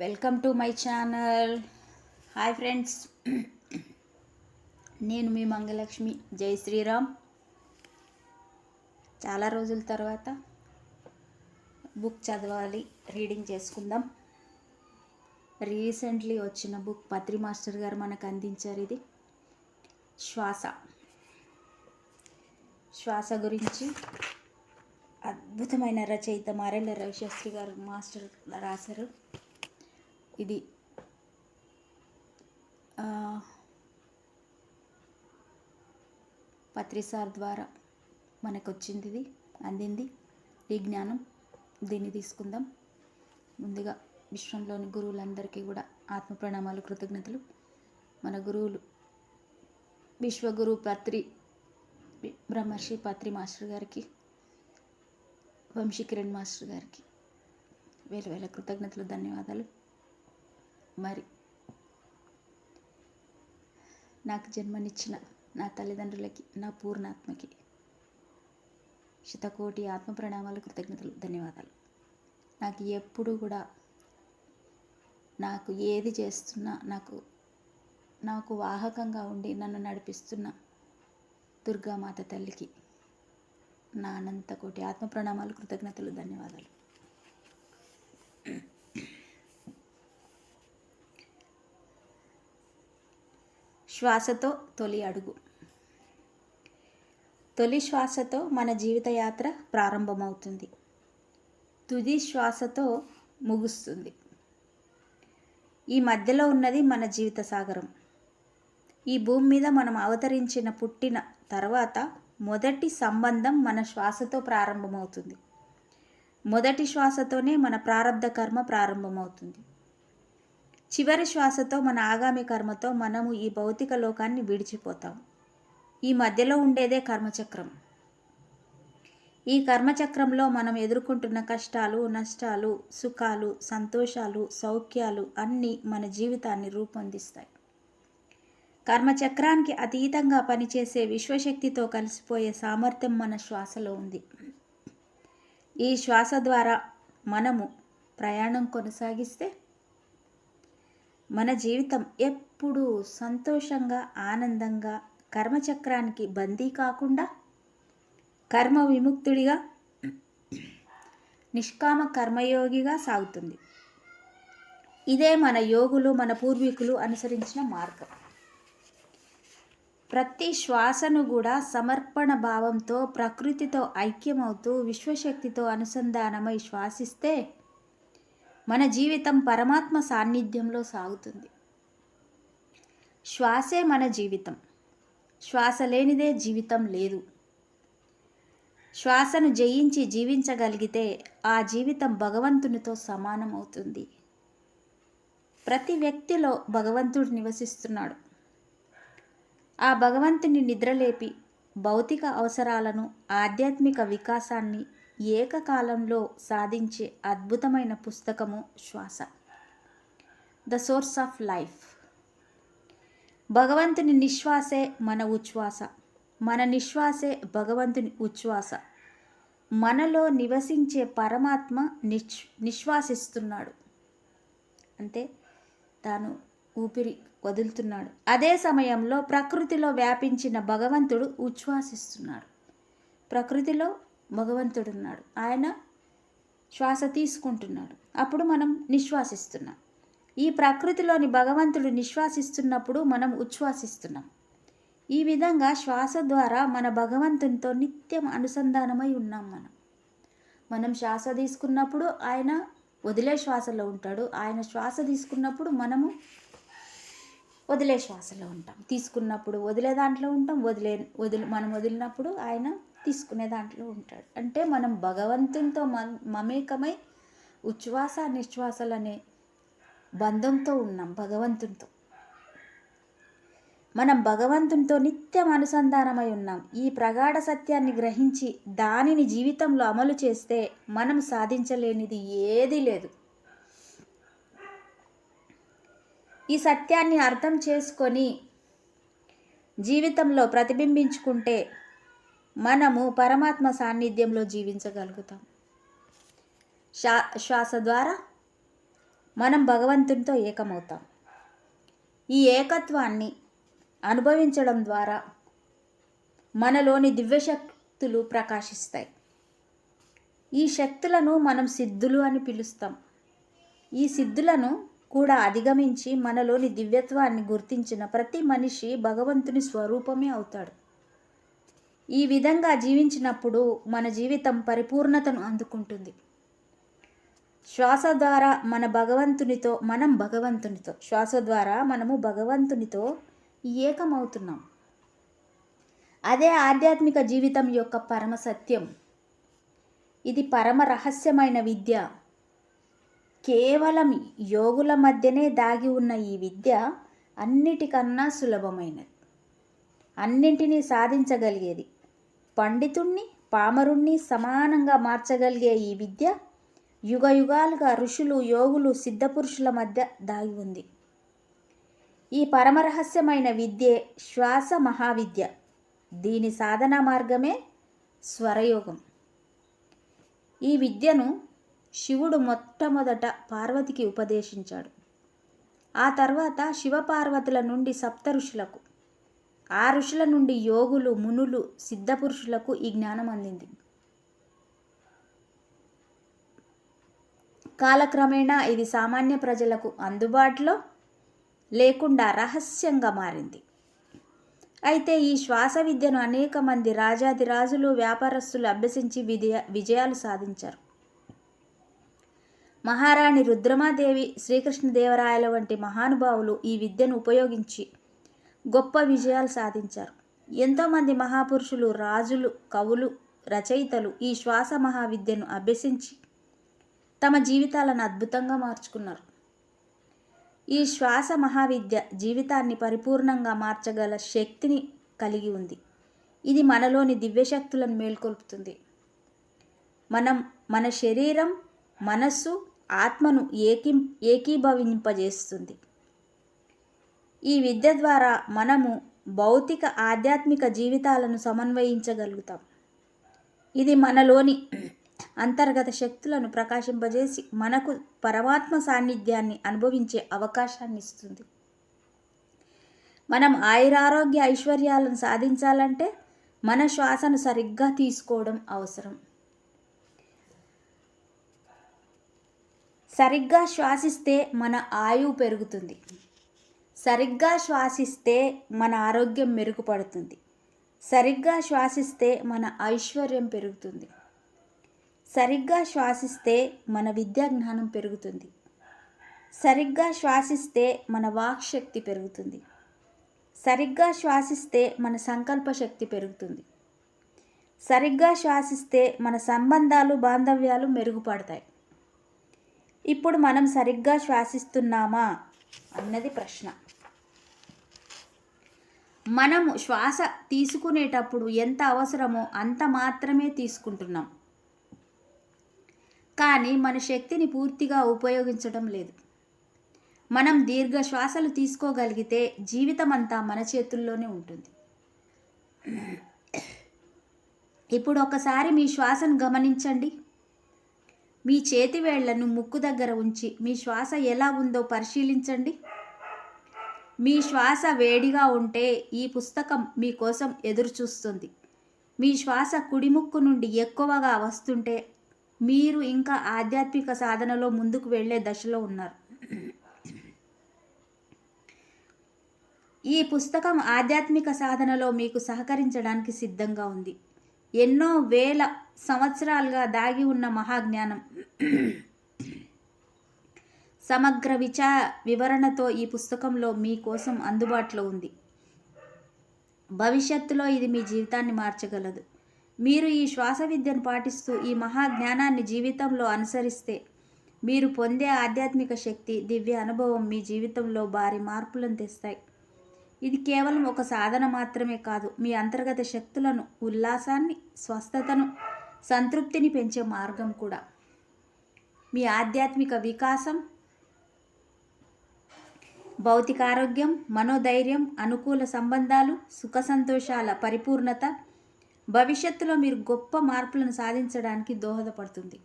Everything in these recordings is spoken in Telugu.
Welcome to my channel hi friends నేను మీ మంగలక్ష్మి. జై శ్రీరామ్. చాలా రోజుల తర్వాత బుక్ చదవాలి రీడింగ్ చేసుకుందాం. రీసెంట్లీ వచ్చిన బుక్ పత్రి మాస్టర్ గారు మనకు అందించారు ఇది. శ్వాస. శ్వాస గురించి అద్భుతమైన రచయిత మారెళ్ళ రవిశాస్త్రి గారు మాస్టర్ రాశారు. ఇది. పత్రిసార్ ద్వారా మనకు వచ్చింది ఇది అందింది ఈ జ్ఞానం. దీన్ని తీసుకుందాం. ముందుగా విశ్వంలోని గురువులందరికీ కూడా ఆత్మ ప్రణామాలు కృతజ్ఞతలు. మన గురువులు విశ్వగురు పత్రి బ్రహ్మర్షి పత్రి మాస్టర్ గారికి వంశీకిరణ్ మాస్టర్ గారికి వేల వేల కృతజ్ఞతలు ధన్యవాదాలు. మరి నాకు జన్మనిచ్చిన నా తల్లిదండ్రులకి నా పూర్ణాత్మకి శతకోటి ఆత్మ ప్రణామాలు కృతజ్ఞతలు ధన్యవాదాలు. నాకు ఎప్పుడు కూడా నాకు ఏది చేస్తున్నా నాకు నాకు వాహకంగా ఉండి నన్ను నడిపిస్తున్న దుర్గామాత తల్లికి నా అనంత కోటి ఆత్మ ప్రణామాలు కృతజ్ఞతలు ధన్యవాదాలు. శ్వాసతో తొలి అడుగు. తొలి శ్వాసతో మన జీవితయాత్ర ప్రారంభమవుతుంది. తుది శ్వాసతో ముగుస్తుంది. ఈ మధ్యలో ఉన్నది మన జీవిత సాగరం. ఈ భూమి మీద మనం అవతరించిన పుట్టిన తర్వాత మొదటి సంబంధం మన శ్వాసతో ప్రారంభమవుతుంది. మొదటి శ్వాసతోనే మన ప్రారంధ కర్మ ప్రారంభమవుతుంది. చివరి శ్వాసతో మన ఆగామి కర్మతో మనము ఈ భౌతిక లోకాన్ని విడిచిపోతాం. ఈ మధ్యలో ఉండేదే కర్మచక్రం. ఈ కర్మచక్రంలో మనం ఎదుర్కొంటున్న కష్టాలు నష్టాలు సుఖాలు సంతోషాలు సౌఖ్యాలు అన్నీ మన జీవితాన్ని రూపొందిస్తాయి. కర్మచక్రానికి అతీతంగా పనిచేసే విశ్వశక్తితో కలిసిపోయే సామర్థ్యం మన శ్వాసలో ఉంది. ఈ శ్వాస ద్వారా మనము ప్రయాణం కొనసాగిస్తే మన జీవితం ఎప్పుడూ సంతోషంగా ఆనందంగా కర్మచక్రానికి బందీ కాకుండా కర్మ విముక్తుడిగా నిష్కామ కర్మయోగిగా సాగుతుంది. ఇదే మన యోగులు మన పూర్వీకులు అనుసరించిన మార్గం. ప్రతి శ్వాసను కూడా సమర్పణ భావంతో ప్రకృతితో ఐక్యమవుతూ విశ్వశక్తితో అనుసంధానమై శ్వాసిస్తే మన జీవితం పరమాత్మ సాన్నిధ్యంలో సాగుతుంది. శ్వాసే మన జీవితం. శ్వాస లేనిదే జీవితం లేదు. శ్వాసను జయించి జీవించగలిగితే ఆ జీవితం భగవంతునితో సమానం అవుతుంది. ప్రతి వ్యక్తిలో భగవంతుడు నివసిస్తున్నాడు. ఆ భగవంతుని నిద్రలేపి భౌతిక అవసరాలను ఆధ్యాత్మిక వికాసాన్ని ఏకకాలంలో సాధించే అద్భుతమైన పుస్తకము శ్వాస. The source of life. భగవంతుని నిశ్వాసే మన ఉచ్ఛ్వాస. మన నిశ్వాసే భగవంతుని ఉచ్ఛ్వాస. మనలో నివసించే పరమాత్మ నిశ్ నిశ్వాసిస్తున్నాడు. అంటే తాను ఊపిరి వదులుతున్నాడు. అదే సమయంలో ప్రకృతిలో వ్యాపించిన భగవంతుడు ఉచ్ఛ్వాసిస్తున్నాడు. ప్రకృతిలో భగవంతుడు ఉన్నాడు ఆయన శ్వాస తీసుకుంటున్నాడు. అప్పుడు మనం నిశ్వాసిస్తున్నాం. ఈ ప్రకృతిలోని భగవంతుడు నిశ్వాసిస్తున్నప్పుడు మనం ఉచ్ఛ్వాసిస్తున్నాం. ఈ విధంగా శ్వాస ద్వారా మన భగవంతునితో నిత్యం అనుసంధానమై ఉన్నాం మనం. మనం శ్వాస తీసుకున్నప్పుడు ఆయన వదిలే శ్వాసలో ఉంటాడు. ఆయన శ్వాస తీసుకున్నప్పుడు మనము వదిలే శ్వాసలో ఉంటాం. తీసుకున్నప్పుడు వదిలే దాంట్లో ఉంటాం. వదిలే వదిలి మనం వదిలినప్పుడు ఆయన తీసుకునే దాంట్లో ఉంటాడు. అంటే మనం భగవంతునితో మ- మమేకమై ఉచ్ఛ్వాస నిశ్వాసలనే బంధంతో ఉన్నాం భగవంతునితో. మనం భగవంతునితో నిత్యం అనుసంధానమై ఉన్నాం. ఈ ప్రగాఢ సత్యాన్ని గ్రహించి దానిని జీవితంలో అమలు చేస్తే మనం సాధించలేనిది ఏదీ లేదు. ఈ సత్యాన్ని అర్థం చేసుకొని జీవితంలో ప్రతిబింబించుకుంటే మనము పరమాత్మ సాన్నిధ్యంలో జీవించగలుగుతాం. శ్వా శ్వాస ద్వారా మనం భగవంతునితో ఏకమవుతాం. ఈ ఏకత్వాన్ని అనుభవించడం ద్వారా మనలోని దివ్యశక్తులు ప్రకాశిస్తాయి. ఈ శక్తులను మనం సిద్ధులు అని పిలుస్తాం. ఈ సిద్ధులను కూడా అధిగమించి మనలోని దివ్యత్వాన్ని గుర్తించిన ప్రతి మనిషి భగవంతుని స్వరూపమే అవుతాడు. ఈ విధంగా జీవించినప్పుడు మన జీవితం పరిపూర్ణతను అందుకుంటుంది. శ్వాస ద్వారా మన భగవంతునితో మనం భగవంతునితో శ్వాస ద్వారా మనము భగవంతునితో ఏకమవుతున్నాం. అదే ఆధ్యాత్మిక జీవితం యొక్క పరమ సత్యం. ఇది పరమ రహస్యమైన విద్య. కేవలం యోగుల మధ్యనే దాగి ఉన్న ఈ విద్య అన్నిటికన్నా సులభమైనది. అన్నింటినీ సాధించగలిగేది పండితుణ్ణి పామరుణ్ణి సమానంగా మార్చగలిగే ఈ విద్య యుగ యుగాలుగా ఋషులు యోగులు సిద్ధపురుషుల మధ్య దాగి ఉంది. ఈ పరమరహస్యమైన విద్యే శ్వాస మహావిద్య. దీని సాధనా మార్గమే స్వరయోగం. ఈ విద్యను శివుడు మొట్టమొదట పార్వతికి ఉపదేశించాడు. ఆ తర్వాత శివపార్వతుల నుండి సప్త ఋషులకు. ఆ ఋషుల నుండి యోగులు మునులు సిద్ధపురుషులకు ఈ జ్ఞానం అందింది. కాలక్రమేణా ఇది సామాన్య ప్రజలకు అందుబాటులో లేకుండా రహస్యంగా మారింది. అయితే ఈ శ్వాస విద్యను అనేక మంది రాజాదిరాజులు వ్యాపారస్తులు అభ్యసించి విజయ విజయాలు సాధించారు. మహారాణి రుద్రమాదేవి శ్రీకృష్ణదేవరాయల వంటి మహానుభావులు ఈ విద్యను ఉపయోగించి గొప్ప విజయాలు సాధించారు. ఎంతోమంది మహాపురుషులు రాజులు కవులు రచయితలు ఈ శ్వాస మహావిద్యను అభ్యసించి తమ జీవితాలను అద్భుతంగా మార్చుకున్నారు. ఈ శ్వాస మహావిద్య జీవితాన్ని పరిపూర్ణంగా మార్చగల శక్తిని కలిగి ఉంది. ఇది మనలోని దివ్యశక్తులను మేల్కొల్పుతుంది. మనం మన శరీరం మనస్సు ఆత్మను ఏకీ ఏకీభవింపజేస్తుంది. ఈ విద్య ద్వారా మనము భౌతిక ఆధ్యాత్మిక జీవితాలను సమన్వయించగలుగుతాం. ఇది మనలోని అంతర్గత శక్తులను ప్రకాశింపజేసి మనకు పరమాత్మ సాన్నిధ్యాన్ని అనుభవించే అవకాశాన్ని ఇస్తుంది. మనం ఆయురారోగ్య ఐశ్వర్యాలను సాధించాలంటే మన శ్వాసను సరిగ్గా తీసుకోవడం అవసరం. సరిగ్గా శ్వాసిస్తే మన ఆయువు పెరుగుతుంది. సరిగ్గా శ్వాసిస్తే మన ఆరోగ్యం మెరుగుపడుతుంది. సరిగ్గా శ్వాసిస్తే మన ఐశ్వర్యం పెరుగుతుంది. సరిగ్గా శ్వాసిస్తే మన విద్యా జ్ఞానం పెరుగుతుంది. సరిగ్గా శ్వాసిస్తే మన వాక్శక్తి పెరుగుతుంది. సరిగ్గా శ్వాసిస్తే మన సంకల్ప శక్తి పెరుగుతుంది. సరిగ్గా శ్వాసిస్తే మన సంబంధాలు బాంధవ్యాలు మెరుగుపడతాయి. ఇప్పుడు మనం సరిగ్గా శ్వాసిస్తున్నామా? అన్నది ప్రశ్న. మనము శ్వాస తీసుకునేటప్పుడు ఎంత అవసరమో అంత మాత్రమే తీసుకుంటున్నాం. కానీ మన శక్తిని పూర్తిగా ఉపయోగించడం లేదు. మనం దీర్ఘ శ్వాసలు తీసుకోగలిగితే జీవితం అంతా మన చేతుల్లోనే ఉంటుంది. ఇప్పుడు ఒకసారి మీ శ్వాసను గమనించండి. మీ చేతి వేళ్ళను ముక్కు దగ్గర ఉంచి మీ శ్వాస ఎలా ఉందో పరిశీలించండి. మీ శ్వాస వేడిగా ఉంటే ఈ పుస్తకం మీకోసం ఎదురుచూస్తుంది. మీ శ్వాస కుడిముక్కు నుండి ఎక్కువగా వస్తుంటే మీరు ఇంకా ఆధ్యాత్మిక సాధనలో ముందుకు వెళ్ళే దశలో ఉన్నారు. ఈ పుస్తకం ఆధ్యాత్మిక సాధనలో మీకు సహకరించడానికి సిద్ధంగా ఉంది. ఎన్నో వేల సంవత్సరాలుగా దాగి ఉన్న మహాజ్ఞానం. సమగ్ర విచా వివరణతో ఈ పుస్తకంలో మీకోసం అందుబాటులో ఉంది. భవిష్యత్తులో ఇది మీ జీవితాన్ని మార్చగలదు. మీరు ఈ శ్వాస విద్యను పాటిస్తూ ఈ మహాజ్ఞానాన్ని జీవితంలో అనుసరిస్తే మీరు పొందే ఆధ్యాత్మిక శక్తి దివ్య అనుభవం మీ జీవితంలో భారీ మార్పులను తెస్తాయి. ఇది కేవలం ఒక సాధన మాత్రమే కాదు మీ అంతర్గత శక్తులను ఉల్లాసాన్ని స్వస్థతను సంతృప్తిని పెంచే మార్గం కూడా. మీ ఆధ్యాత్మిక వికాసం భౌతిక ఆరోగ్యం మనోధైర్యం అనుకూల సంబంధాలు సుఖ సంతోషాల పరిపూర్ణత. భవిష్యత్తులో మీరు గొప్ప మార్పులను సాధించడానికి దోహదపడుతుంది.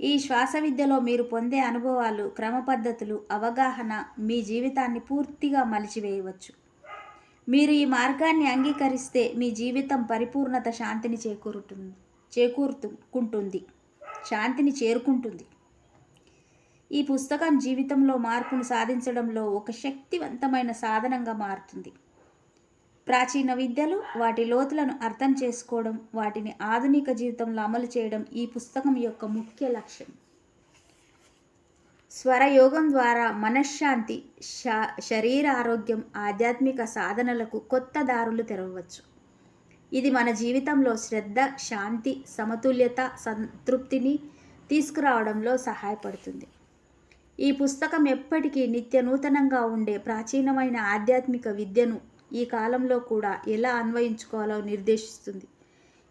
ఈ శ్వాస విద్యలో మీరు పొందే అనుభవాలు క్రమపద్ధతులు అవగాహన మీ జీవితాన్ని పూర్తిగా మలిచివేయవచ్చు. మీరు ఈ మార్గాన్ని అంగీకరిస్తే మీ జీవితం పరిపూర్ణత శాంతిని చేకూరుతుంది చేకూరుకుంటుంది శాంతిని చేరుకుంటుంది. ఈ పుస్తకం జీవితంలో మార్పును సాధించడంలో ఒక శక్తివంతమైన సాధనంగా మారుతుంది. ప్రాచీన విద్యలు వాటి లోతులను అర్థం చేసుకోవడం వాటిని ఆధునిక జీవితంలో అమలు చేయడం ఈ పుస్తకం యొక్క ముఖ్య లక్ష్యం. స్వరయోగం ద్వారా మనశ్శాంతి శరీర ఆరోగ్యం ఆధ్యాత్మిక సాధనలకు కొత్త దారులు తెరవవచ్చు. ఇది మన జీవితంలో శ్రద్ధ శాంతి సమతుల్యత సంతృప్తిని తీసుకురావడంలో సహాయపడుతుంది. ఈ పుస్తకం ఎప్పటికీ నిత్య నూతనంగా ఉండే ప్రాచీనమైన ఆధ్యాత్మిక విద్యను ఈ కాలంలో కూడా ఎలా అన్వయించుకోవాలో నిర్దేశిస్తుంది.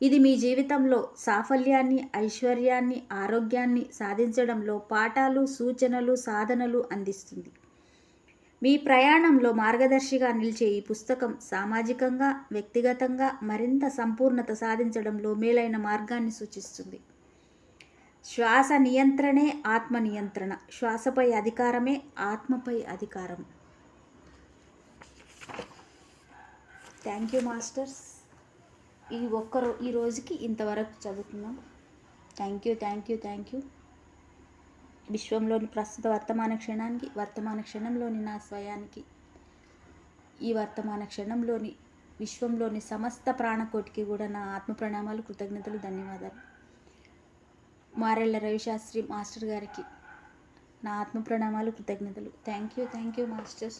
ఇది మీ జీవితంలో సాఫల్యాన్ని ఐశ్వర్యాన్ని ఆరోగ్యాన్ని సాధించడంలో పాఠాలు సూచనలు సాధనలు అందిస్తుంది. మీ ప్రయాణంలో మార్గదర్శిగా నిలిచే ఈ పుస్తకం సామాజికంగా వ్యక్తిగతంగా మరింత సంపూర్ణత సాధించడంలో మేలైన మార్గాన్ని సూచిస్తుంది. శ్వాస నియంత్రణే ఆత్మ నియంత్రణ. శ్వాసపై అధికారమే ఆత్మపై అధికారం. Thank you masters. ఈ ఒక్కరో ఈ రోజుకి ఇంతవరకు చదువుతున్నాం thank you thank you thank you. విశ్వంలోని ప్రస్తుత వర్తమాన క్షణానికి వర్తమాన క్షణంలోని నా స్వయానికి ఈ వర్తమాన క్షణంలోని విశ్వంలోని సమస్త ప్రాణకోటికి కూడా నా ఆత్మ ప్రణామాలు కృతజ్ఞతలు ధన్యవాదాలు. మారెళ్ళ రవిశాస్త్రి మాస్టర్ గారికి నా ఆత్మ ప్రణామాలు కృతజ్ఞతలు. Thank you thank you masters.